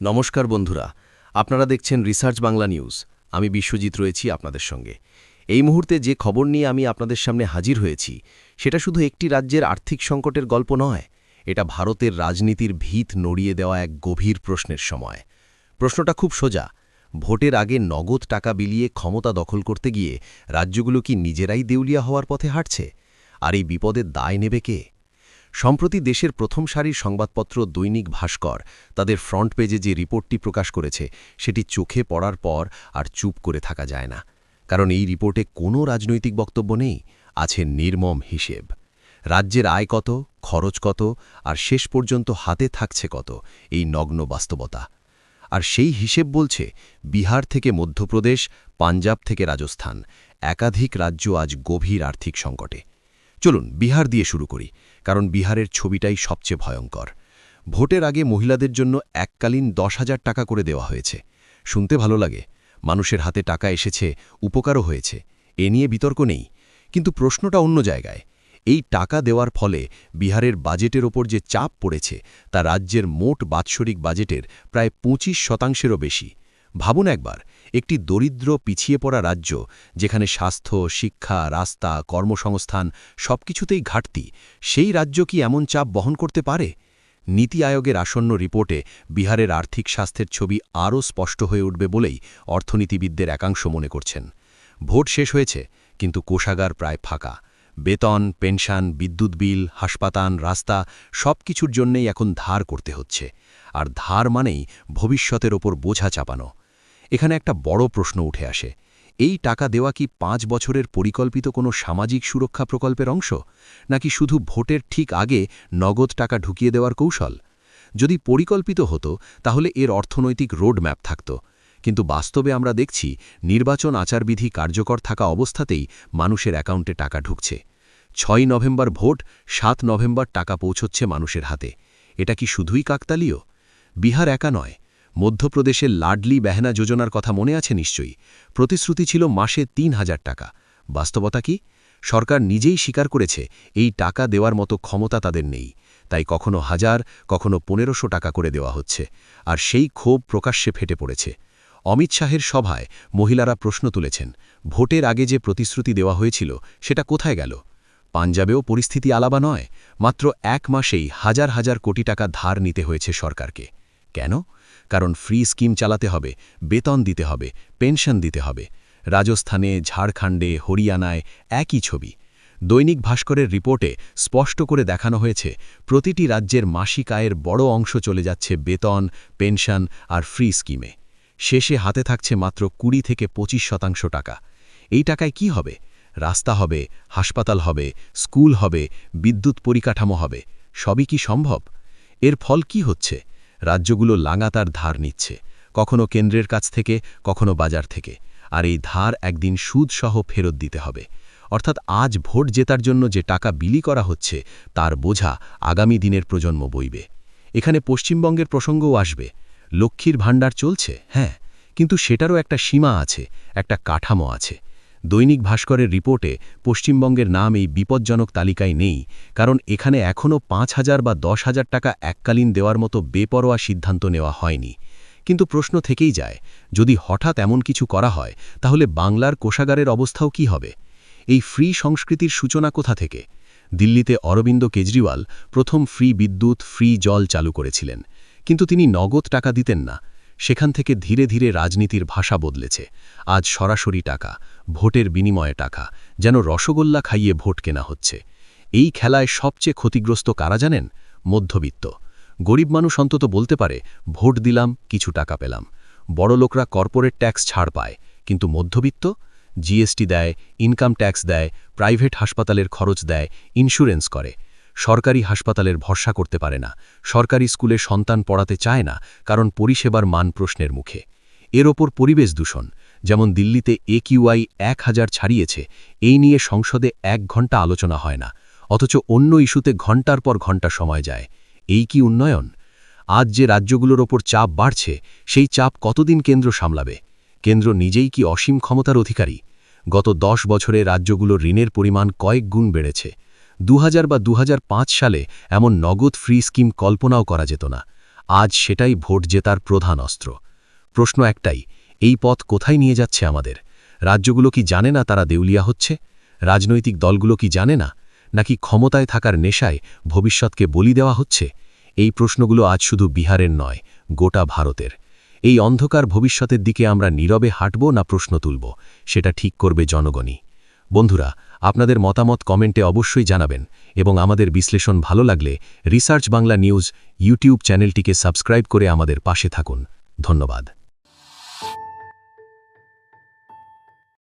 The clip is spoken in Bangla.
নমস্কার বন্ধুরা, আপনারা দেখছেন রিসার্চ বাংলা নিউজ। আমি বিশ্বজিৎ রয়েছি আপনাদের সঙ্গে। এই মুহূর্তে যে খবর নিয়ে আমি আপনাদের সামনে হাজির হয়েছি, সেটা শুধু একটি রাজ্যের আর্থিক সংকটের গল্প নয়, এটা ভারতের রাজনীতির ভিত নড়িয়ে দেওয়া এক গভীর প্রশ্নের সময়। প্রশ্নটা খুব সোজা, ভোটের আগে নগদ টাকা বিলিয়ে ক্ষমতা দখল করতে গিয়ে রাজ্যগুলো কি নিজেরাই দেউলিয়া হওয়ার পথে হাঁটছে? আর এই বিপদের দায় নেবে কে? সম্প্রতি দেশের প্রথম সারির সংবাদপত্র দৈনিক ভাস্কর, তাদের ফ্রন্ট পেজে যে রিপোর্টটি প্রকাশ করেছে, সেটি চোখে পড়ার পর আর চুপ করে থাকা যায় না। কারণ এই রিপোর্টে কোনো রাজনৈতিক বক্তব্য নেই, আছে নির্মম হিসেব। রাজ্যের আয় কত, খরচ কত, আর শেষ পর্যন্ত হাতে থাকছে কত, এই নগ্ন বাস্তবতা। আর সেই হিসেব বলছে, বিহার থেকে মধ্যপ্রদেশ, পাঞ্জাব থেকে রাজস্থান, একাধিক রাজ্য আজ গভীর আর্থিক সংকটে। চলুন বিহার দিয়ে শুরু করি, কারণ বিহারের ছবিটাই সবচেয়ে ভয়ঙ্কর। ভোটের আগে মহিলাদের জন্য এককালীন দশ হাজার টাকা করে দেওয়া হয়েছে। শুনতে ভালো লাগে, মানুষের হাতে টাকা এসেছে, উপকারও হয়েছে, এ নিয়ে বিতর্ক নেই। কিন্তু প্রশ্নটা অন্য জায়গায়, এই টাকা দেওয়ার ফলে বিহারের বাজেটের ওপর যে চাপ পড়েছে, তা রাজ্যের মোট বাৎসরিক বাজেটের প্রায় পঁচিশ শতাংশেরও বেশি। ভাবুন একবার, একটি দরিদ্র পিছিয়ে পড়া রাজ্য যেখানে স্বাস্থ্য, শিক্ষা, রাস্তা, কর্মসংস্থান সবকিছুতেই ঘাটতি, সেই রাজ্য কি এমন চাপ বহন করতে পারে? নীতি আয়োগের আসন্ন রিপোর্টে বিহারের আর্থিক স্বাস্থ্যের ছবি আরও স্পষ্ট হয়ে উঠবে বলেই অর্থনীতিবিদদের একাংশ মনে করছেন। ভোট শেষ হয়েছে, কিন্তু কোষাগার প্রায় ফাঁকা। বেতন, পেনশন, বিদ্যুৎ বিল, হাসপাতাল, রাস্তা সব কিছুর জন্যেই এখন ধার করতে হচ্ছে। আর ধার মানেই ভবিষ্যতের ওপর বোঝা চাপানো। এখানে একটা বড় প্রশ্ন উঠে আসে। এই টাকা দেওয়া কি পাঁচ বছরের পরিকল্পিত কোনো সামাজিক সুরক্ষা প্রকল্পের অংশ? নাকি শুধু ভোটের ঠিক আগে নগদ টাকা ঢুকিয়ে দেওয়ার কৌশল? যদি পরিকল্পিত হতো, তাহলে এর অর্থনৈতিক রোড ম্যাপ থাকত। কিন্তু বাস্তবে আমরা দেখছি, নির্বাচন আচারবিধি কার্যকর থাকা অবস্থাতেই মানুষের অ্যাকাউন্টে টাকা ঢুকছে। ছয় নভেম্বর ভোট, সাত নভেম্বর টাকা পৌঁছচ্ছে মানুষের হাতে। এটা কি শুধুই কাকতালীয়? বিহার একা নয়। মধ্যপ্রদেশের লাডলি বেহনা যোজনার কথা মনে আছে নিশ্চয়ই? প্রতিশ্রুতি ছিল মাসে তিন হাজার টাকা। বাস্তবতা কি? সরকার নিজেই স্বীকার করেছে, এই টাকা দেওয়ার মতো ক্ষমতা তাদের নেই। তাই কখনো হাজার, কখনো পনেরোশো টাকা করে দেওয়া হচ্ছে। আর সেই ক্ষোভ প্রকাশ্যে ফেটে পড়েছে। অমিত শাহের সভায় মহিলারা প্রশ্ন তুলেছেন, ভোটের আগে যে প্রতিশ্রুতি দেওয়া হয়েছিল, সেটা কোথায় গেল? পাঞ্জাবেও পরিস্থিতি আলাবা নয়। মাত্র এক মাসেই হাজার হাজার কোটি টাকা ধার নিতে হয়েছে সরকারকে। কেন? কারণ ফ্রি স্কিম চালাতে হবে, বেতন দিতে হবে, পেনশন দিতে হবে। রাজস্থানে, ঝাড়খণ্ডে, হরিয়ানায় একই ছবি। দৈনিক ভাস্করের রিপোর্টে স্পষ্ট করে দেখানো হয়েছে, প্রতিটি রাজ্যের মাসিক আয়ের বড় অংশ চলে যাচ্ছে বেতন, পেনশন আর ফ্রি স্কিমে। শেষে হাতে থাকছে মাত্র কুড়ি থেকে পঁচিশ শতাংশ টাকা। এই টাকায় কি হবে? রাস্তা হবে, হাসপাতাল হবে, স্কুল হবে, বিদ্যুৎ পরিকাঠামো হবে, সবই কি সম্ভব? এর ফল কি হচ্ছে? রাজ্যগুলো লাগাতার ধার নিচ্ছে, কখনো কেন্দ্রের কাছ থেকে, কখনো বাজার থেকে। আর এই ধার একদিন সুদসহ ফেরত দিতে হবে। অর্থাৎ আজ ভোট জেতার জন্য যে টাকা বিলি করা হচ্ছে, তার বোঝা আগামী দিনের প্রজন্ম বইবে। এখানে পশ্চিমবঙ্গের প্রসঙ্গও আসবে। লক্ষ্মীর ভাণ্ডার চলছে? হ্যাঁ। কিন্তু সেটারও একটা সীমা আছে, একটা কাঠামো আছে। দৈনিক ভাস্করের রিপোর্টে পশ্চিমবঙ্গের নাম এই বিপজ্জনক তালিকায় নেই, কারণ এখানে এখনও পাঁচ হাজার বা দশ হাজার টাকা এককালীন দেওয়ার মতো বেপরোয়া সিদ্ধান্ত নেওয়া হয়নি। কিন্তু প্রশ্ন থেকেই যায়, যদি হঠাৎ এমন কিছু করা হয়, তাহলে বাংলার কোষাগারের অবস্থাও কি হবে? এই ফ্রি সংস্কৃতির সূচনা কোথা থেকে? দিল্লিতে অরবিন্দ কেজরিওয়াল প্রথম ফ্রি বিদ্যুৎ, ফ্রি জল চালু করেছিলেন। কিন্তু তিনি নগদ টাকা দিতেন না। সেখান থেকে ধীরে ধীরে রাজনীতির ভাষা বদলেছে। আজ সরাসরি টাকা। ভোটের বিনিময়ে টাকা, যেন রসগোল্লা খাইয়ে ভোট কেনা হচ্ছে। এই খেলায় সবচেয়ে ক্ষতিগ্রস্ত কারা জানেন? মধ্যবিত্ত। গরিব মানুষ অন্তত বলতে পারে, ভোট দিলাম, কিছু টাকা পেলাম। বড় লোকরা কর্পোরেট ট্যাক্স ছাড় পায়, কিন্তু মধ্যবিত্ত? জিএসটি দেয়, ইনকাম ট্যাক্স দেয়, প্রাইভেট হাসপাতালের খরচ দেয়, ইন্স্যুরেন্স করে। সরকারি হাসপাতালের ভরসা করতে পারে না, সরকারি স্কুলে সন্তান পড়াতে চায় না, কারণ পরিষেবার মান প্রশ্নের মুখে। এর ওপর পরিবেশ দূষণ। যেমন দিল্লিতে এ কিউআই এক হাজার ছাড়িয়েছে, এই নিয়ে সংসদে এক ঘণ্টা আলোচনা হয় না, অথচ অন্য ইস্যুতে ঘণ্টার পর ঘণ্টা সময় যায়। এই কি উন্নয়ন? আজ যে রাজ্যগুলোর ওপর চাপ বাড়ছে, সেই চাপ কতদিন কেন্দ্র সামলাবে? কেন্দ্র নিজেই কি অসীম ক্ষমতার অধিকারী? গত দশ বছরে রাজ্যগুলোর ঋণের পরিমাণ কয়েক গুণ বেড়েছে। দু হাজার বা দুহাজার পাঁচ সালে এমন নগদ ফ্রি স্কিম কল্পনাও করা যেত না। আজ সেটাই ভোট জেতার প্রধান অস্ত্র। প্রশ্ন একটাই এই পথ কোথায় নিয়ে যাচ্ছে আমাদের? রাজ্যগুলো কি জানে না তারা দেউলিয়া হচ্ছে? রাজনৈতিক দলগুলো কি জানে না? নাকি ক্ষমতায় থাকার নেশায় ভবিষ্যৎকে বলি দেওয়া হচ্ছে? এই প্রশ্নগুলো আজ শুধু বিহারের নয়, গোটা ভারতের। এই অন্ধকার ভবিষ্যতের দিকে আমরা নীরবে হাঁটব না প্রশ্ন তুলব, সেটা ঠিক করবে জনগণই। বন্ধুরা, আপনাদের মতামত কমেন্টে অবশ্যই জানাবেন এবং আমাদের বিশ্লেষণ ভালো লাগলে রিসার্চ বাংলা নিউজ ইউটিউব চ্যানেলটিকে সাবস্ক্রাইব করে আমাদের পাশে থাকুন। ধন্যবাদ।